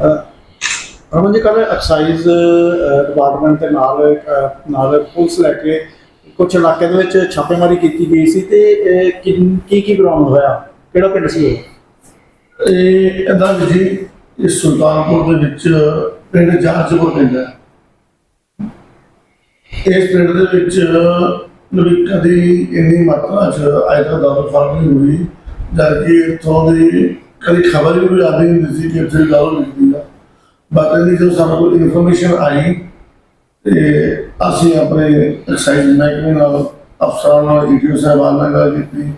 ਰਮਨ ਜੀ ਕੱਲ excise department ਦੇ ਨਾਲ ਨਾਲ ਪੁਲਿਸ ਲੈ ਕੇ ਕੁਝ ਇਲਾਕੇ ਦੇ ਵਿੱਚ ਛਾਪੇਮਾਰੀ ਕੀਤੀ ਗਈ ਸੀ ਤੇ ਕੀ ਕੀ ਬਰਾਮਦ ਹੋਇਆ? ਕਿਹੜਾ ਪਿੰਡ ਸੀ ਇਹ? ਇਹ ਇਹਦਾ ਜੀ ਇਸ ਸੁਲਤਾਨਪੁਰ ਦੇ ਵਿੱਚ ਪਿੰਡ ਜਾਜਪੁਰ ਪਿੰਡ ਹੈ। ਇਸ ਪਿੰਡ ਦੇ ਵਿੱਚ ਨਵੀਂ ਕਦੀ ਇੰਨੀ ਮਾਤਰਾ ਚ ਆਇਤਾ ਦਾਰੂ ਫ਼ਰਕ ਨਹੀਂ ਹੋਈ ਜਦ ਕਿ ਇੱਥੋਂ ਦੀ ਕਦੀ ਖਬਰ ਵੀ ਕੋਈ ਆਦੀ ਨਹੀਂ ਸੀ ਕਿ ਇੱਥੇ ਦਾਰੂ ਵਿਕਦੀ ਬਾਕੀ ਦੀ ਜਦੋਂ ਸਾਨੂੰ ਕੋਈ ਇਨਫੋਰਮੇਸ਼ਨ ਆਈ, ਤੇ ਅਸੀਂ ਆਪਣੇ ਐਕਸਾਈਜ਼ ਮਹਿਕਮੇ ਨਾਲ, ਅਫਸਰਾਂ ਨਾਲ ਈਟੀਓ ਸਾਹਿਬਾਨ ਨਾਲ ਗੱਲ ਕੀਤੀ,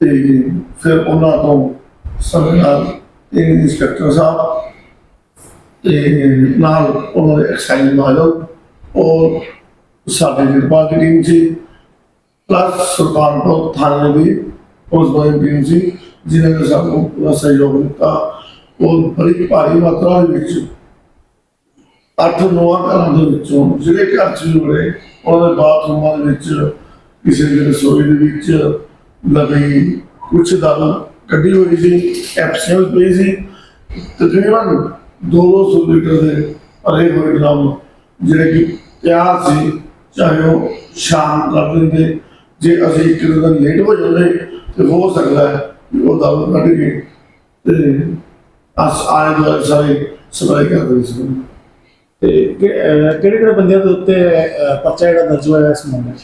ਤੇ ਫਿਰ ਉਹਨਾਂ ਤੋਂ ਸਾਡੇ ਨਾਲ ਇੰਸਪੈਕਟਰ ਸਾਹਿਬ, ਤੇ ਨਾਲ ਉਹਨਾਂ ਦੇ ਐਕਸਾਈਜ਼ ਮਾਲਕ ਉਹ ਸਾਡੇ ਨਿਰਵਾਹ ਦੀ ਟੀਮ ਸੀ ਪਲੱਸ ਸੁਲਤਾਨਪੁਰ ਥਾਣੇ ਦੀ ਉਸ ਦੀ ਟੀਮ ਸੀ, ਜਿਨ੍ਹਾਂ ਨੇ ਸਾਨੂੰ ਪੂਰਾ ਸਹਿਯੋਗ ਦਿੱਤਾ। ਉਹ ਬੜੀ ਭਾਰੀ ਮਾਤਰਾ ਦੇ ਵਿੱਚ ਅੱਠ ਨੌ ਘਰਾਂ ਦੇ ਵਿੱਚੋਂ ਜਿਹੜੇ ਘਰ ਚ ਜੁੜੇ ਉਹਨਾਂ ਦੇ ਬਾਥਰੂਮਾਂ ਦੇ ਵਿੱਚ, ਕਿਸੇ ਦੀ ਰਸੋਈ ਦੇ ਵਿੱਚ ਲਗਈ ਕੁਛ ਦਾਲ ਕੱਢੀ ਹੋਈ ਸੀ ਐਪਸਲ ਪਈ ਸੀ ਤਕਰੀਬਨ 200 ਲੀਟਰ ਦੇ ਭਰੇ ਹੋਏ ਡਰਮ ਜਿਹੜੇ ਕਿ ਤਿਆਰ ਸੀ, ਚਾਹੇ ਉਹ ਸ਼ਾਮ ਕਰ ਦਿੰਦੇ ਜੇ ਅਸੀਂ ਇੱਕ ਦਿਨ ਲੇਟ ਹੋ ਜਾਂਦੇ, ਤੇ ਹੋ ਸਕਦਾ ਹੈ ਉਹ ਦਾਲ ਕੱਢ ਕੇ ਤੇ ਅਸ ਆਏ ਦੁਆਲੇ ਸਾਰੇ ਸਪਲਾਈ ਕਰ ਦਿੰਦੇ ਸੀ। ਤੇ ਕਿਹੜੇ ਕਿਹੜੇ ਬੰਦਿਆਂ ਦੇ ਉੱਤੇ ਪਰਚਾ ਜਿਹੜਾ ਦਰਜ ਹੋਇਆ ਇਸ ਮਾਮਲੇ 'ਚ?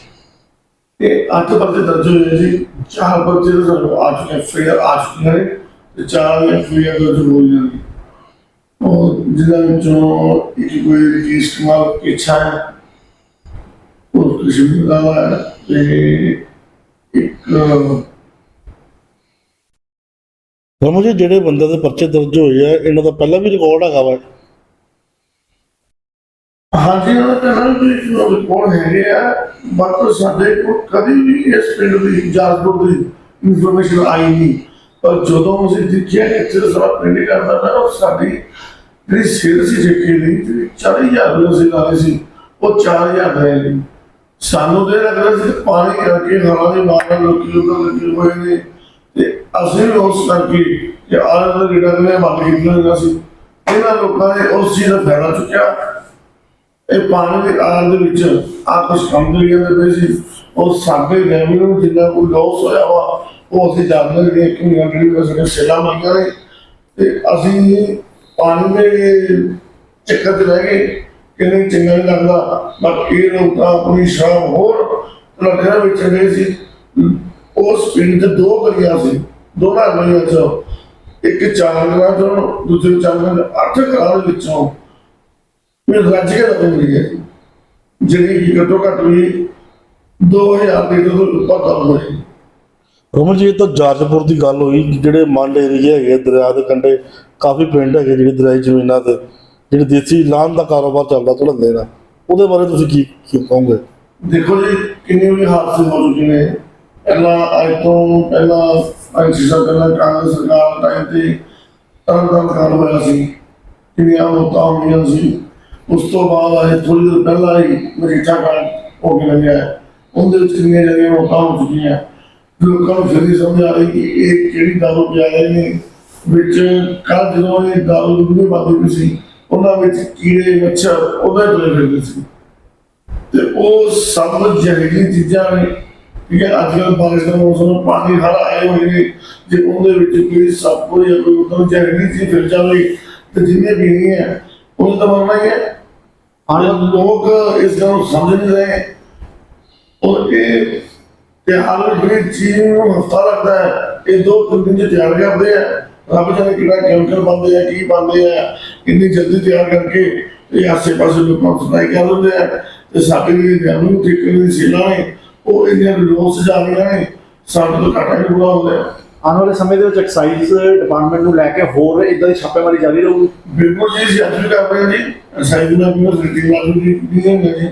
ਇਹ ਅੱਠ ਪਰਚੇ ਦਰਜ ਹੋਏ ਜੀ। ਚਾਰ ਪਰਚੇ ਤਾਂ ਸਾਨੂੰ ਆ ਚੁੱਕੇ ਫੇਰ ਆ ਚੁੱਕੇ ਨੇ ਤੇ ਚਾਰ ਐਫਆਈਆਰ ਦਰਜ ਹੋਈਆਂ ਨੇ। ਉਹ ਜਿਹਨਾਂ ਵਿੱਚੋਂ ਇੱਕ ਕੋਈ ਰਜਿਸਟਰ ਮਾਲ ਪਿੱਛਾ ਹੈ ਉਹ ਕਸ਼ਮੀਰ ਦਾ ਹੈ ਤੇ ਇੱਕ ਰਮਨ ਜੀ ਜਿਹੜੇ ਬੰਦੇ ਦੇ ਪਰਚੇ ਦਰਜ ਹੋਏ ਆ, ਇਹਨਾਂ ਦਾ ਪਹਿਲਾਂ ਵੀ ਰਿਕਾਰਡ ਹੈਗਾ ਵਾ। ਹਾਂਜੀ ਉਹਨਾਂ ਦਾ ਕਹਿਣਾ ਵੀ ਰਿਪੋਰਟ ਹੈਗੇ ਆ ਬਟ ਸਾਡੇ ਕੋਲ ਕਦੀ ਵੀ ਇਸ ਪਿੰਡ ਦੀ, ਜਾਜਪੁਰ ਦੀ ਇਨਫੋਰਮੇਸ਼ਨ ਆਈ ਨਹੀਂ। ਪਰ ਜਦੋਂ ਅਸੀਂ ਦੇਖਿਆ ਕਿ ਇੱਥੇ ਸਾਰਾ ਪਿੰਡ ਕਰਦਾ ਪਿਆ, ਉਹ ਸਾਡੀ ਜਿਹੜੀ ਸੇਲ ਸੀ ਠੇਕੇ ਦੀ ਜਿਹੜੀ 40000 ਰੁਪਏ ਅਸੀਂ ਲਾਏ ਸੀ, ਉਹ 4000 ਰਹਿ ਗਈ ਸਾਨੂੰ ਦੇ ਲੱਗਦਾ ਸੀ ਪਾਣੀ ਕਰਕੇ ਹਵਾ ਦੇ ਮਾਰਨ ਲੋਕੀ ਲੋਕਾਂ ਲੱਗੇ ਹੋਏ ਨੇ। ਤੇ ਅਸੀਂ ਵੀ ਉਸ ਕਰਕੇ ਕਿ ਆਲੇ ਦੇ ਜਿਹੜਾ ਨੇ ਬੰਦ ਕੀਤੀਆਂ ਹੋਈਆਂ ਸੀ। ਇਹਨਾਂ ਲੋਕਾਂ ਨੇ ਉਸ ਚੀਜ਼ ਦਾ ਫਾਇਦਾ ਚੁੱਕਿਆ। ਇਹ ਪਾਣੀ ਦੇ ਆਰ ਦੇ ਵਿੱਚ ਆ ਕੁਝ ਕੰਮ ਕਰੀ ਜਾਂਦੇ ਸੀ। ਉਹ ਸਾਡੇ ਰੈਵਨਿਊ ਜਿੰਨਾ ਕੋਈ ਲਾਸ ਹੋਇਆ ਵਾ, ਉਹ ਅਸੀਂ ਜਾਣਦੇ ਨੇ ਕਿ ਕਿੰਨੀਆਂ ਕਿਹੜੀ ਸਾਡੇ ਸੇਲਾਂ ਮੰਗੀਆਂ ਨੇ ਤੇ ਅਸੀਂ ਪਾਣੀ ਦੇ ਚੱਕਰ 'ਚ ਰਹਿ ਗਏ ਕਿ ਨਹੀਂ ਚੰਗਾ ਨਹੀਂ ਲੱਗਦਾ। ਬਟ ਲੋਕ ਤਾਂ ਆਪਣੀ ਸ਼ਰਾਬ ਹੋਰ ਲੜਕਿਆਂ ਵਿੱਚ ਗਏ ਸੀ। ਉਸ ਪਿੰਡ 'ਚ ਦੋ ਗਲੀਆਂ ਸੀ ਦੋਨਾਂ ਗਲੀਆਂ 'ਚ ਇੱਕ ਚਾਰ ਗਲੀਆਂ ਚੋਂ ਦੂਜੇ ਚਾਰ ਗਲੀਆਂ ਅੱਠ ਘਰਾਂ ਦੇ ਵਿੱਚੋਂ ਮੈਂ ਰੱਜ ਕੇ ਲੱਗ ਰਹੀ ਹੈ। ਜਿਹੜੀ ਕਿ ਘੱਟੋ ਘੱਟ ਵੀ 2000 ਲੀਟਰ ਤੋਂ ਉੱਪਰ ਕੰਮ ਹੋਈ ਰਮਨ ਜੀ ਇਹ ਤਾਂ ਜਾਜਪੁਰ ਦੀ ਗੱਲ ਹੋਈ ਜਿਹੜੇ ਮੰਡ ਏਰੀਏ ਹੈਗੇ ਦਰਿਆ ਦੇ ਕੰਢੇ ਕਾਫੀ ਪਿੰਡ ਹੈਗੇ ਜਿਹੜੇ ਦਰਿਆਈ ਜ਼ਮੀਨਾਂ ਤੇ ਜਿਹੜੇ ਦੇਸੀ ਲਾਹਨ ਦਾ ਕਾਰੋਬਾਰ ਚੱਲਦਾ ਝੜਦੇ ਨੇ ਉਹਦੇ ਬਾਰੇ ਤੁਸੀਂ ਕੀ ਕੀ ਕਹੋਗੇ? ਦੇਖੋ ਜੀ ਕਿੰਨੇ ਵੀ ਹਾਦਸੇ ਹੋ ਚੁੱਕੇ ਨੇ ਪਹਿਲਾਂ ਅੱਜ ਤੋਂ ਪਹਿਲਾਂ ਅੱਜ ਪਹਿਲਾਂ ਕਾਂਗਰਸ ਸਰਕਾਰ ਟਾਈਮ ਤੇ ਤਰਨ ਤਾਰਨ ਹੋਇਆ ਸੀ। ਕਿੰਨੀਆਂ ਮੌਤਾਂ ਹੋਈਆਂ ਸੀ। ਉਸ ਤੋਂ ਬਾਅਦ ਆਏ ਥੋੜੀ ਦੇਰ ਪਹਿਲਾਂ ਹੀ ਮਰੀਠਾ ਕਾਲ ਹੋ ਕੇ ਲੱਗਿਆ ਉਹਦੇ ਵਿੱਚ ਕਿੰਨੀਆਂ ਜਿਹੜੀਆਂ ਮੌਤਾਂ ਹੋ ਚੁੱਕੀਆਂ। ਲੋਕਾਂ ਨੂੰ ਫਿਰ ਨਹੀਂ ਸਮਝ ਆ ਰਹੀ ਕਿ ਇਹ ਕਿਹੜੀ ਦਾਰੂ ਪਿਆ ਰਹੇ ਨੇ। ਵਿੱਚ ਕੱਲ ਜਦੋਂ ਇਹ ਦਾਰੂ ਦੁੱਧ ਬਾਦੀ ਵੀ ਸੀ, ਉਹਨਾਂ ਵਿੱਚ ਕੀੜੇ ਮੱਛਰ ਉਹਦੇ ਤੁਰੇ ਫਿਰਦੇ ਸੀ। ਤੇ ਉਹ ਸਭ ਜਿਹੜੀ ਚੀਜ਼ਾਂ ਨੇ ਠੀਕ ਹੈ ਅੱਜ ਕੱਲ੍ਹ ਬਾਰਿਸ਼ ਦਾ ਮੌਸਮ ਪਾਣੀ ਹਰ ਆਏ ਹੋਏ ਨੇ। ਜੇ ਉਹਦੇ ਵਿੱਚ ਕੋਈ ਸੱਪ ਜਾਂ ਕੋਈ ਉਦੋਂ ਜ਼ਹਿਰੀਲੀ ਚੀਜ਼ ਫਿਰ ਜਾਵੇ ਤੇ ਜਿੰਨੇ ਪੀਣੀ ਹੈ ਉਹਨੂੰ ਤਾਂ ਮਰਨਾ ਹੀ ਹੈ। ਹਾਂ ਲੋਕ ਇਸ ਗੱਲ ਨੂੰ ਸਮਝ ਨਹੀਂ ਰਹੇ। ਔਰ ਇਹ ਤਿਆਰ ਜਿਹੜੀ ਚੀਜ਼ ਨੂੰ ਹਫਤਾ ਲੱਗਦਾ ਹੈ। ਇਹ ਦੋ ਤਿੰਨ ਦਿਨ ਚ ਤਿਆਰ ਕਰਦੇ ਆ। ਰੱਬ ਜਾਣੇ ਕਿਹੜਾ ਕੈਮੀਕਲ ਪਾਉਂਦੇ ਆ ਕੀ ਪਾਉਂਦੇ ਆ। ਕਿੰਨੀ ਜਲਦੀ ਤਿਆਰ ਕਰਕੇ ਇਹ ਆਸੇ ਪਾਸੇ ਲੋਕਾਂ ਨੂੰ ਸਪਲਾਈ ਕਰ ਦਿੰਦੇ ਆ। ਤੇ ਸਾਡੇ ਜਿਹੜੀ ਰੈਵਨਿਊ ਠੇਕੇ ਦੀ ਸੇਲਾਂ ਨੇ। ਉਹ ਇਹਨਾਂ ਨੂੰ ਲੋਸ ਜਾ ਰਹੀਆਂ ਨੇ ਸਾਡੇ ਤੋਂ ਘਾਟਾ ਨਹੀਂ ਪੂਰਾ ਹੋ ਰਿਹਾ ਆਉਣ ਵਾਲੇ ਸਮੇਂ ਦੇ ਵਿੱਚ ਐਕਸਾਈਜ਼ ਡਿਪਾਰਟਮੈਂਟ ਨੂੰ ਲੈ ਕੇ ਹੋਰ ਇਦਾਂ ਦੀ ਛਾਪੇਮਾਰੀ ਜਾਰੀ ਰਹੂਗੀ? ਬਿਲਕੁਲ ਜੀ ਅਸੀਂ ਅੱਜ ਵੀ ਕਰ ਰਹੇ ਹਾਂ ਜੀ। ਸਾਈਡ ਨਾਲ ਵੀ ਰਿਟਿੰਗ ਨਾਲ ਵੀ ਡੀਜ਼ਲ ਨੇ ਜੀ।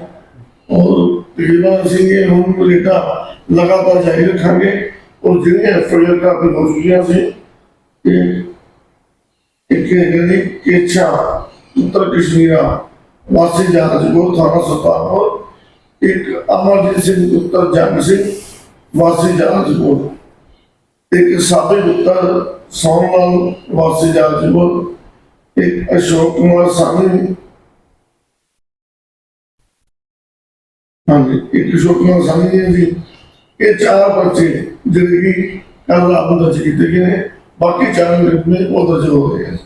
ਔਰ ਤਕਰੀਬਨ ਅਸੀਂ ਇਹ ਹੁਣ ਰੇਟਾ ਲਗਾਤਾਰ ਜਾਰੀ ਰੱਖਾਂਗੇ। ਔਰ ਜਿਹੜੀਆਂ ਐਫਆਈਆਰ ਕਾਫੀ ਹੋ ਚੁੱਕੀਆਂ ਸੀ ਕਿ ਇੱਕ ਹੈਗਾ ਜੀ ਕੇਛਾ ਉੱਤਰ ਕਸ਼ਮੀਰਾ ਵਾਸੀ ਜਹਾਜ ਗੋਰ ਥਾਣਾ ਸੁਲਤਾਨਪੁਰ ਇੱਕ ਅਮਰਜੀਤ ਸਿੰਘ ਪੁੱਤਰ ਜੰਗ ਸਿੰਘ, ਵਾਸੀ ਜਹਾਜ ਗੋਰ ਇੱਕ ਸਾਬੇ ਉੱਤਰ ਸੋਨਲਾਲ ਵਾਸੀ ਜਹਾਜ ਗੋਰ ਇੱਕ ਅਸ਼ੋਕ ਕੁਮਾਰ ਸਾਹਨੀ। ਹਾਂਜੀ, ਇੱਕ ਅਸ਼ੋਕ ਕੁਮਾਰ ਸਾਹਨੀ ਹੈ ਜੀ। ਇਹ ਚਾਰ ਬੱਚੇ ਜਿਹੜੇ ਕਿ ਕੱਲ ਰਾਤ ਦਰਜ ਕੀਤੇ ਗਏ ਨੇ। ਬਾਕੀ ਚਾਰ ਮੁਕੱਦਮੇ ਉਹ ਦਰਜ ਹੋ ਗਏ ਹਨ